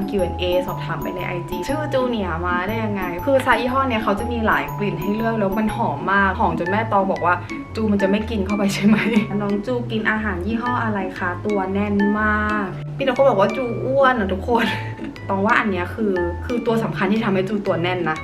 ำ Q&A สอบถามไปใน IG ชื่อจูเนียมาได้ยังไง คือซายี่ห้อเนี่ยเขาจะมีหลายกลิ่นให้เลือกแล้วมันหอมมาก หอมจนแม่ตองบอกว่าจูมันจะไม่กินเข้าไปใช่ไหม น้องจูกินอาหารยี่ห้ออะไรคะ ตัวแน่นมากพี่น้องก็บอกว่าจูอ้วนอะทุกคน ตองว่าอันเนี้ยคือ คือตัวสำคัญที่ทำให้จูตัวแน่นนะ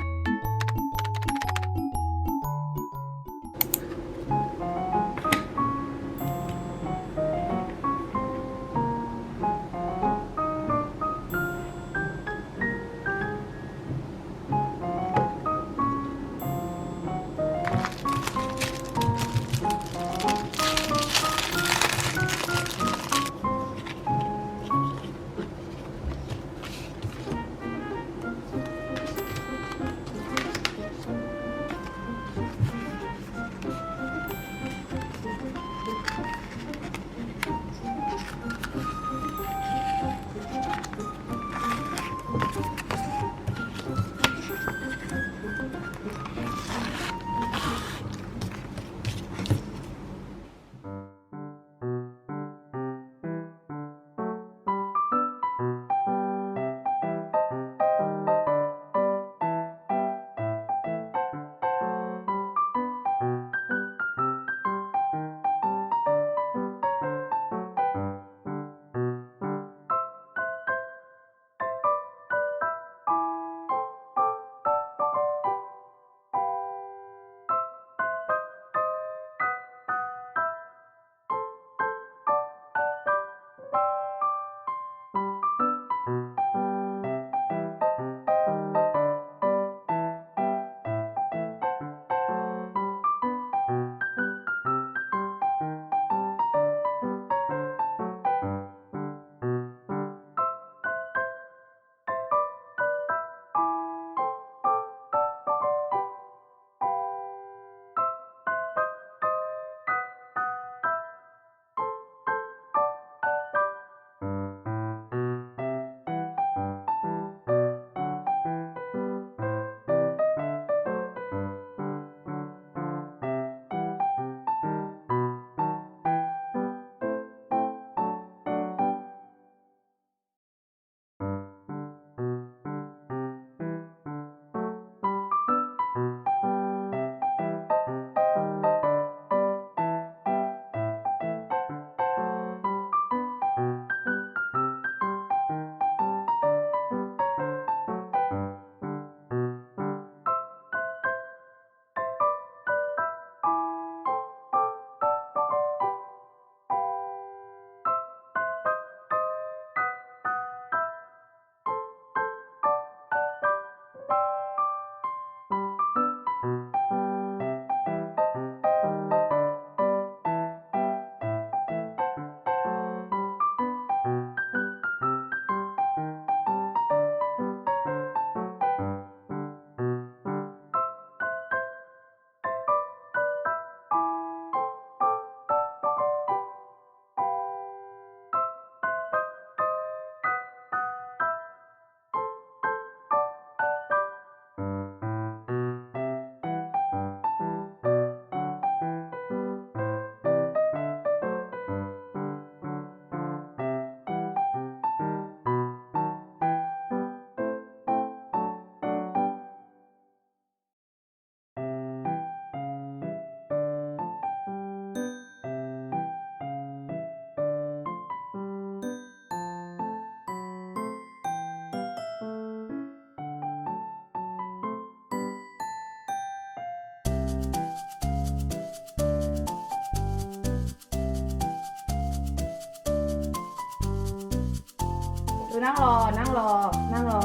ดูนั่งรอ นั่งรอ นั่งรอ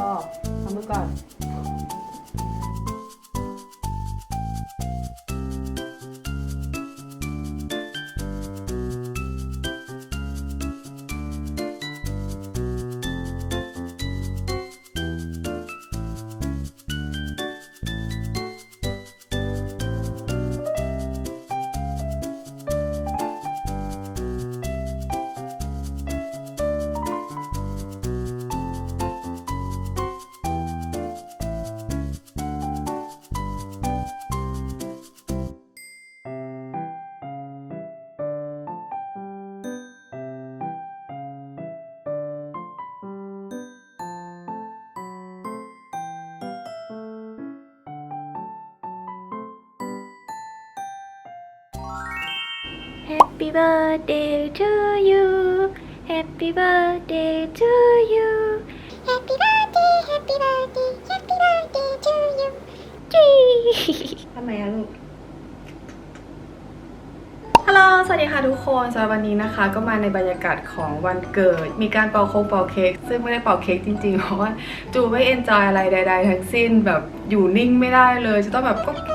ทำมือก่อน Happy birthday to you Happy birthday to you Happy birthday Happy birthday Happy birthday to you จีทำไมอะลูกฮัลโหล สวัสดีค่ะทุกคนสำหรับวันนี้นะคะ ก็มาในบรรยากาศของวันเกิด มีการเป่าโคงเป่าเค้ก ซึ่งไม่ได้เป่าเค้กจริงๆ เพราะว่าจูไม่เอนจอยอะไรใด ๆ ทั้งสิ้น แบบอยู่นิ่งไม่ได้เลย จะต้องแบบกุ๊ก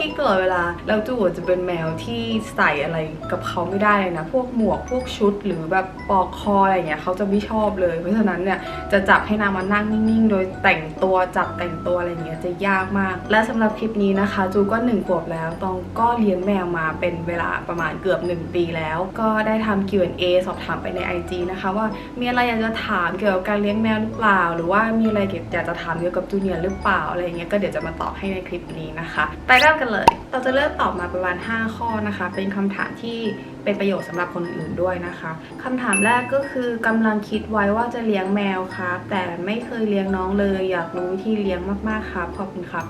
กิ๊กกุ๊กกิ๊กกุ๊กกิ๊กตลอดเวลา แล้วจูจะเป็นแมวที่ใส่อะไรกับเขาไม่ได้เลยนะ พวกหมวกพวกชุดหรือแบบปลอกคออะไรอย่างเงี้ยเขาจะไม่ชอบเลย เพราะฉะนั้นเนี่ยจะจับให้นางมานั่งนิ่งๆ โดยแต่งตัวจับแต่งตัวอะไรเงี้ยจะยากมาก และสำหรับคลิปนี้นะคะ จูก็หนึ่งขวบแล้วตองก็เลี้ยงแมวมาเป็นเวลาประมาณเกือบ 1 ปีแล้ว ก็ได้ทำ Q&A สอบถามไปใน IG นะคะ ว่ามีอะไรอยากจะถามเกี่ยวกับการเลี้ยงแมวหรือเปล่า หรือว่ามีอะไรอยากจะถามเกี่ยวกับจูเนียร์หรือเปล่าอะไรเงี้ยก็เดี๋ยวจะมาตอบให้ในคลิปนี้นะคะ ไปเริ่มกันเลย เราจะเริ่มตอบมาประมาณ 5 ข้อนะคะ เป็นคำถามที่เป็นประโยชน์สำหรับคนอื่นด้วยนะคะคำถามแรกก็คือกำลังคิดไว้ว่าจะเลี้ยงแมวครับ แต่ไม่เคยเลี้ยงน้องเลย อยากรู้วิธีเลี้ยงมากๆครับขอบคุณครับ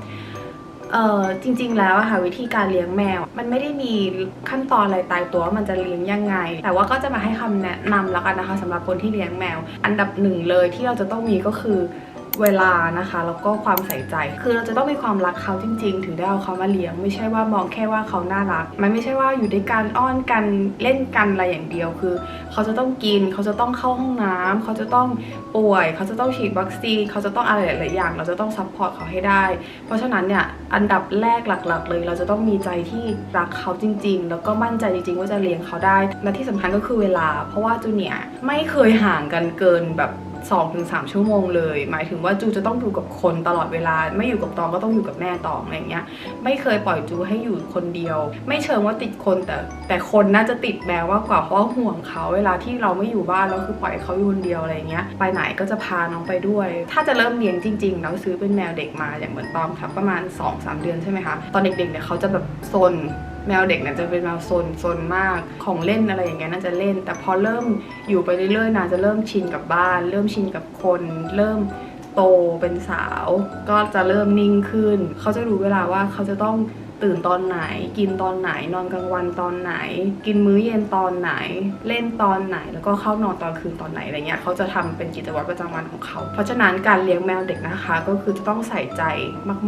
เอ่อจริง ๆ แล้วอะค่ะวิธีการเลี้ยงแมว มันไม่ได้มีขั้นตอนอะไรตายตัวว่ามันจะเลี้ยงยังไง แต่ว่าก็จะมาให้คำแนะนำแล้วกันนะคะสำหรับคนที่เลี้ยงแมว อันดับหนึ่งเลยที่เราจะต้องมีก็คือ เวลานะคะแล้วก็ความใส่ใจ คือเราจะต้องมีความรักเขาจริง ๆ ถึงได้เอาเขามาเลี้ยง ไม่ใช่ว่ามองแค่ว่าเขาน่ารัก มันไม่ใช่ว่าอยู่ด้วยกันอ้อนกันเล่นกันอะไรอย่างเดียว คือ เขาจะต้องกิน เขาจะต้องเข้าห้องน้ำเขาจะต้องป่วย เขาจะต้องฉีดวัคซีน เขาจะต้องอะไรหลายๆอย่าง เราจะต้องซัพพอร์ตเขาให้ได้ เพราะฉะนั้นเนี่ยอันดับแรกหลัก ๆ เลย เราจะต้องมีใจที่รักเขาจริง ๆ แล้วก็มั่นใจจริง ๆ ว่าจะเลี้ยงเขาได้และที่สำคัญก็คือเวลา เพราะว่าจูเนียไม่เคยห่างกันเกินแบบ 2-3 ชั่วโมงเลย หมายถึงว่าจูจะต้องอยู่กับคนตลอดเวลา ไม่อยู่กับตองก็ต้องอยู่กับแม่ตองอะไรเงี้ย ไม่เคยปล่อยจูให้อยู่คนเดียว ไม่เชิงว่าติดคนแต่ แต่คนน่าจะติดแมวมากกว่าเพราะห่วงเขาเวลาที่เราไม่อยู่บ้านเราคือปล่อยเขาอยู่คนเดียวอะไรเงี้ย ไปไหนก็จะพาน้องไปด้วย ถ้าจะเริ่มเลี้ยงจริงๆเราซื้อเป็นแมวเด็กมาอย่างเหมือนตองครับประมาณ 2-3 เดือนใช่ไหมคะ ตอนเด็กๆเนี่ยเขาจะแบบซน แมวเด็กเนี่ยจะเป็นแมวซนซนมากของเล่นอะไรอย่างเงี้ยน่าจะเล่น แต่พอเริ่มอยู่ไปเรื่อยๆนาจะเริ่มชินกับบ้าน เริ่มชินกับคน เริ่มโตเป็นสาว ก็จะเริ่มนิ่งขึ้น เขาจะรู้เวลาว่าเขาจะต้อง ตื่นตอนไหน กินตอนไหน นอนกลางวันตอนไหน กินมื้อเย็นตอนไหน เล่นตอนไหน แล้วก็เข้านอนตอนคืนตอนไหนอะไรเงี้ยเขาจะทำเป็นกิจวัตรประจำวันของเขา เพราะฉะนั้นการเลี้ยงแมวเด็กนะคะ ก็คือจะต้องใส่ใจ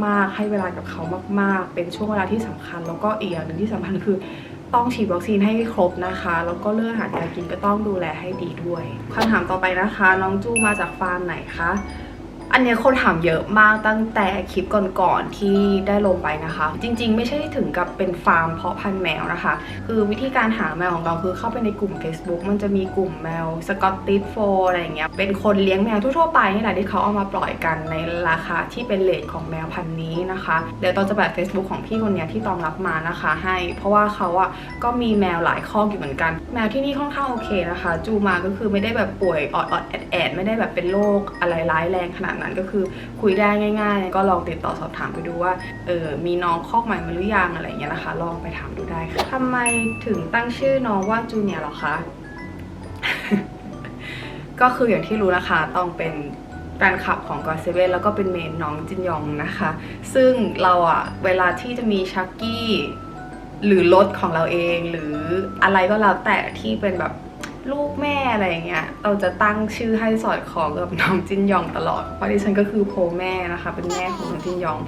มาก ๆ ให้เวลากับเขามาก ๆ เป็นช่วงเวลาที่สำคัญ แล้วก็อีกอย่างหนึ่งที่สำคัญคือต้องฉีดวัคซีนให้ครบนะคะ แล้วก็เรื่องอาหารการกินก็ต้องดูแลให้ดีด้วยคำถามต่อไปนะคะ น้องจูมาจากฟาร์มไหนคะ อันเนี้ยคนถามเยอะมากตั้งแต่คลิปก่อนๆที่ได้ลงไปนะคะ จริง ๆ ไม่ใช่ถึงกับเป็นฟาร์มเพาะพันธุ์แมวนะคะ คือวิธีการหาแมวของเราคือเข้าไปในกลุ่ม Facebook มันจะมีกลุ่มแมวสกอตติชโฟอะไรอย่างเงี้ยเป็นคนเลี้ยงแมวทั่วๆไปนี่แหละที่เขาเอามาปล่อยกันในราคาที่เป็นเลทของแมวพันธุ์นี้นะคะเดี๋ยวตอนจะแปะ Facebook ของพี่คนเนี้ยที่ตองรับมานะคะ ให้ เพราะว่าเขาอะก็มีแมวหลายข้ออยู่เหมือนกัน แมวที่นี่ค่อนข้างโอเคนะคะ จูมาก็คือไม่ได้แบบป่วยออดออดแอดแอดไม่ได้แบบเป็นโรคอะไรร้ายแรงขนาดนั้นก็คือคุยได้ง่าย ๆ ก็ลองติดต่อสอบถามไปดูว่าเออมีน้องคอกใหม่มาหรือยังอะไรเงี้ยนะคะ ลองไปถามดูได้ค่ะทำไมถึงตั้งชื่อน้องว่าจูเนียร์หรอคะก็คืออย่างที่รู้นะคะต้องเป็นแฟนคลับของกอเซเว่นแล้วก็เป็นเมนน้องจินยองนะคะ ซึ่งเราอะเวลาที่จะมีชักกี้หรือรถของเราเองหรืออะไรก็แล้วแต่ที่เป็นแบบ ลูกแม่อะไรอย่างเงี้ยเราจะตั้งชื่อให้สอดคล้องกับน้องจินยองตลอด เพราะดิฉันก็คือโพแม่นะคะ เป็นแม่ของน้องจินยอง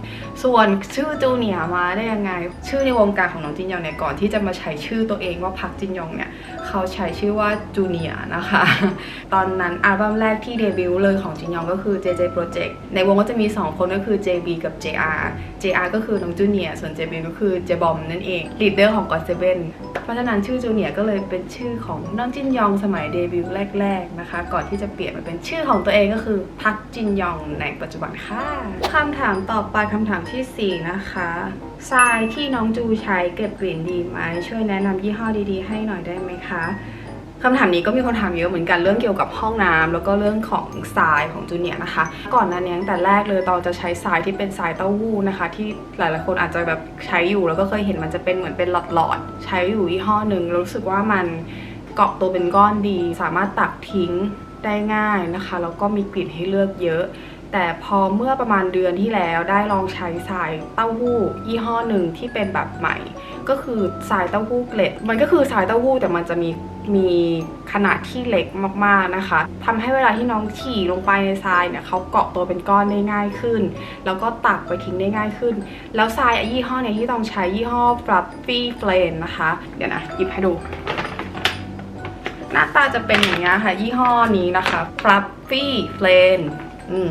ส่วนชื่อจูเนียมาได้ยังไง ชื่อในวงการของน้องจินยองเนี่ยก่อนที่จะมาใช้ชื่อตัวเองว่าพักจินยองเนี่ยเขาใช้ชื่อว่าจูเนียนะคะ ตอนนั้นอัลบั้มแรกที่เดบิวต์เลยของจินยองก็คือ JJ Project ในวงก็จะมี 2 คนก็คือ JB กับ JR JR ก็คือน้องจูเนียส่วน JB ก็คือเจบอมนั่นเองลีดเดอร์ของ God Seven เพราะฉะนั้นชื่อจูเนียก็เลยเป็นชื่อของน้องจินยององสมัยเดบิวต์แรก ๆนะคะ ก่อนที่จะเปลี่ยนมาเป็นชื่อของตัวเองก็คือพักจินยองในปัจจุบันค่ะคำถามต่อไปคำถามทีสี่ 4 นะคะทรายที่น้องจูใช้เก็บกลิ่นดีไหมช่วยแนะนำยี่ห้อดีๆ ให้หน่อยได้ไหมคะคำถามนี้ก็มีคนถามเยอะเหมือนกันเรื่องเกี่ยวกับห้องน้ำแล้วก็เรื่องของทรายของจูเนียนะคะ ก่อนหน้านี้ตั้งแต่แรกเลยตอนจะใช้ทรายที่เป็นทรายเต้าหู้นะคะ ที่หลายๆคนอาจจะแบบใช้อยู่แล้วก็เคยเห็นมันจะเป็นเหมือนเป็นหลอดๆใช้อยู่ยี่ห้อหนึ่งแล้วรู้สึกว่ามัน เกาะตัวเป็นก้อนดี สามารถตักทิ้งได้ง่ายนะคะแล้วก็มีกลิ่นให้เลือกเยอะ แต่พอเมื่อประมาณเดือนที่แล้วได้ลองใช้ทรายเต้าหู้ ยี่ห้อหนึ่งที่เป็นแบบใหม่ ก็คือทรายเต้าหู้เกล็ด มันก็คือทรายเต้าหู้แต่มันจะมีมีขนาดที่เล็กมากๆนะคะทำให้เวลาที่น้องฉี่ลงไปในทรายเนี่ยเขาเกาะตัวเป็นก้อนได้ง่ายขึ้น แล้วก็ตักไปทิ้งได้ง่ายขึ้น แล้วทรายยี่ห้อเนี่ยที่ต้องใช้ยี่ห้อ Fluffy Flame นะคะ เดี๋ยวนะหยิบให้ดู หน้าตาจะเป็นอย่างนี้ยค่ะ ยี่ห้อนี้นะคะ Fluffy Flame อืม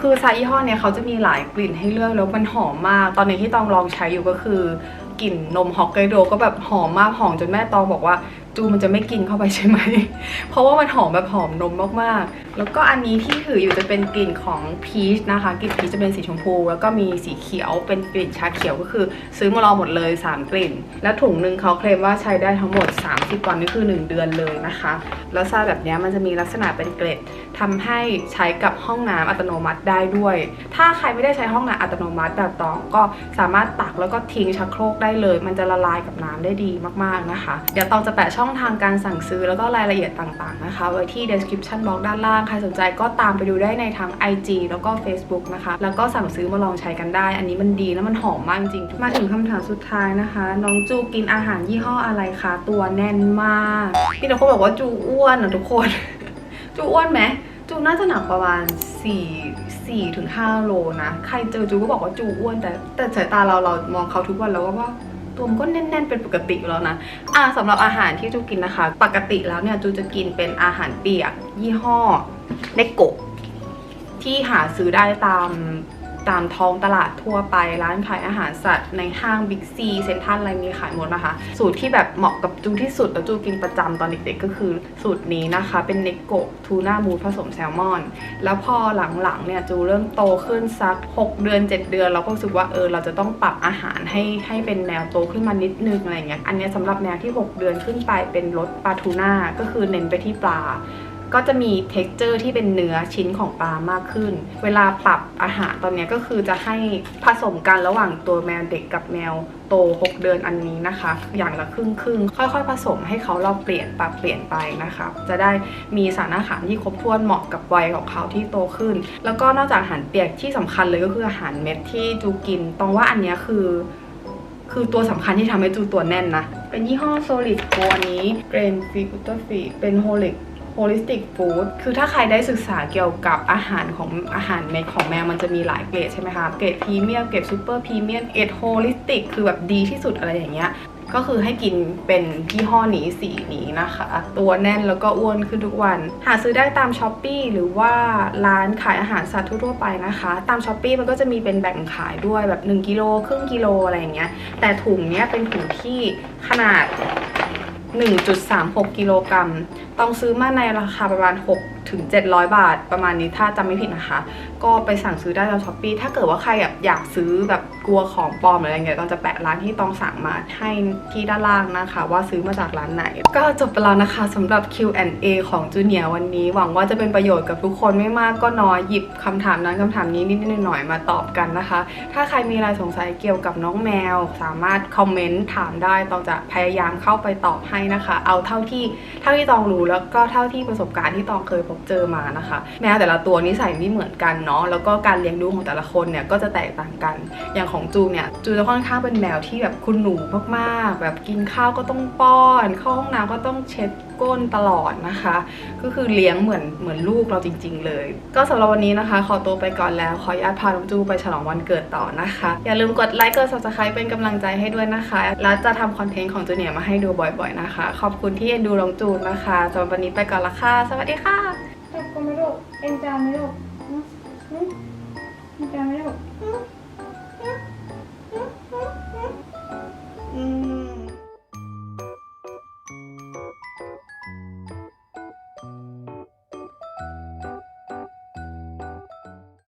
คือทรายยี่ห้อเนี้ยเขาจะมีหลายกลิ่นให้เลือกแล้วมันหอมมาก ตอนนี้ที่ตองลองใช้อยู่ก็คือกลิ่นนมฮอกไกโดก็แบบหอมมากหอมจนแม่ตองบอกว่า จูมันจะไม่กินเข้าไปใช่ไหม เพราะว่ามันหอมแบบหอมนมมากๆ แล้วก็อันนี้ที่ถืออยู่จะเป็นกลิ่นของพีชนะคะกลิ่นพีชจะเป็นสีชมพู แล้วก็มีสีเขียวเป็นกลิ่นชาเขียวก็คือ ซื้อมาลองหมดเลย 3 กลิ่น แล้วถุงหนึ่งเขาเคลมว่าใช้ได้ทั้งหมด 30 วันนี่คือ 1 เดือนเลยนะคะ แล้วทราแบบนี้มันจะมีลักษณะเป็นเกล็ดทำให้ใช้กับห้องน้ำอัตโนมัติได้ด้วย ถ้าใครไม่ได้ใช้ห้องน้ำอัตโนมัติแบบตองก็สามารถตักแล้วก็ทิ้งชักโครกได้เลย มันจะละลายกับน้ำได้ดีมากๆนะคะ เดี๋ยวตองจะแปะช่องทางการสั่งซื้อแล้วก็รายละเอียดต่างๆนะคะ ไว้ที่ description box ด้านล่างใครสนใจก็ตามไปดูได้ในทาง IG แล้วก็ Facebook นะคะ แล้วก็สั่งซื้อมาลองใช้กันได้ อันนี้มันดีแล้วมันหอมมากจริงๆมาถึงคำถามสุดท้ายนะคะ น้องจูกินอาหารยี่ห้ออะไรคะตัวแน่นมากพี่น้องเขาบอกว่าจูอ้วนอะทุกคน จูอ้วนไหมจูน่าจะหนักประมาณ 4 4ถึง5โลนะ ใครเจอจูก็บอกว่าจูอ้วนแต่แต่สายตาเราเรามองเขาทุกวันแล้วว่าว่า ตัวมันก็แน่นๆเป็นปกติอยู่แล้วนะอ่าสำหรับอาหารที่จูกินนะคะ ปกติแล้วเนี่ยจูจะกินเป็นอาหารเปียก ยี่ห้อเนโกะที่หาซื้อได้ตาม ตามท้องตลาดทั่วไป ร้านขายอาหารสัตว์ในห้างบิ๊กซีเซ็นทรัลอะไรมีขายหมดนะคะ สูตรที่แบบเหมาะกับจูที่สุดแล้วจูกินประจำตอนเด็กๆก็คือสูตรนี้นะคะ เป็นเนโกะทูน่ามูสผสมแซลมอน แล้วพอหลังๆเนี่ยจูเริ่มโตขึ้นสัก 6 เดือน 7 เดือน เราก็รู้สึกว่าเออเราจะต้องปรับอาหารให้ให้เป็นแนวโตขึ้นมานิดนึงอะไรเงี้ยอันนี้ยสำหรับแนวที่ 6 เดือนขึ้นไปเป็นรสปลาทูน่าก็คือเน้นไปที่ปลา ก็จะมี t e x t อร์ที่เป็นเนื้อชิ้นของปลามากขึ้น เวลาปรับอาหารตอนนี้ก็คือจะให้ผสมกันระหว่างตัวแมวเด็กกับแมวโต 6 เดือนอันนี้นะคะ อย่างละครึ่งครึ่งค่อยๆ ผสมให้เขาเราเปลี่ยนปรับเปลี่ยนไปนะคะ จะได้มีสารอาหารที่ครบถ้วนเหมาะกับวัยของเขาที่โตขึ้น แล้วก็นอกจากอาหารเปียกที่สำคัญเลยก็คืออาหารเม็ดที่จูกินตรงว่าอันนี้คือ คือตัวสำคัญที่ทำให้จูตัวแน่นนะ เป็นยี่ห้อ Solid g o อันนี้ Grain Free Gluten Free เป็น Holic Holistic Food คือถ้าใครได้ศึกษาเกี่ยวกับอาหารของอาหารเม็ดของแมวมันจะมีหลายเกรดใช่ไหมคะ เกรดพรีเมียม เกรดซูเปอร์พรีเมียม เกรดโฮลิสติกคือแบบดีที่สุดอะไรอย่างเงี้ย ก็คือให้กินเป็นยี่ห้อนี้สีนี้นะคะ ตัวแน่นแล้วก็อ้วนขึ้นทุกวัน หาซื้อได้ตามช้อปปีหรือว่าร้านขายอาหารสัตว์ทั่วไปนะคะ ตามช้อปปีมันก็จะมีเป็นแบ่งขายด้วยแบบ1กิโลครึ่งกิโลอะไรอย่างเงี้ย แต่ถุงเนี้ยเป็นถุงที่ขนาด 1.36 กิโลกรัม ต้องซื้อมาในราคาประมาณ 6 ถึง 700 บาทประมาณนี้ถ้าจำไม่ผิดนะคะ ก็ไปสั่งซื้อได้ตามช้อปปีถ้าเกิดว่าใครแบบอยากซื้อแบบกลัวของปลอมหรืออะไรเงี้ยต้องจะแปะร้านที่ต้องสั่งมาให้ที่ด้านล่างนะคะ ว่าซื้อมาจากร้านไหน ก็จบไปแล้วนะคะสำหรับ Q&A ของจูเนียวันนี้ หวังว่าจะเป็นประโยชน์กับทุกคนไม่มากก็น้อยหยิบคำถามนั้นคำถามนี้นิดๆหน่อยๆมาตอบกันนะคะ ถ้าใครมีอะไรสงสัยเกี่ยวกับน้องแมว สามารถคอมเมนต์ถามได้ต้องจะพยายามเข้าไปตอบให้นะคะ เอาเท่าที่เท่าที่ตองรู้แล้วก็เท่าที่ประสบการณ์ที่ตองเคยพบเจอมานะคะ แมวแต่ละตัวนิสัยไม่เหมือนกันเนาะแล้วก็การเลี้ยงดูของแต่ละคนเนี่ยก็จะแตกต่างกัน อย่างของจูเนี่ยจูจะค่อนข้างเป็นแมวที่แบบคุณหนูมากๆ แบบกินข้าวก็ต้องป้อนเข้าห้องน้ำก็ต้องเช็ดก้นตลอดนะคะ ก็คือเลี้ยงเหมือนเหมือนลูกเราจริง ๆ เลย ก็สำหรับวันนี้นะคะ ขอตัวไปก่อนแล้ว ขออนุญาตพาน้องจูไปฉลองวันเกิดต่อนะคะ อย่าลืมกดไลค์กด subscribe เป็นกำลังใจให้ด้วยนะคะ แล้วจะทำคอนเทนต์ของจูเนียมาให้ดูบ่อย ๆนะคะ ขอบคุณที่เอ็นดูน้องจูนะคะสำหรับวันนี้ไปก่อนละค่ะ สวัสดีค่ะ จบกั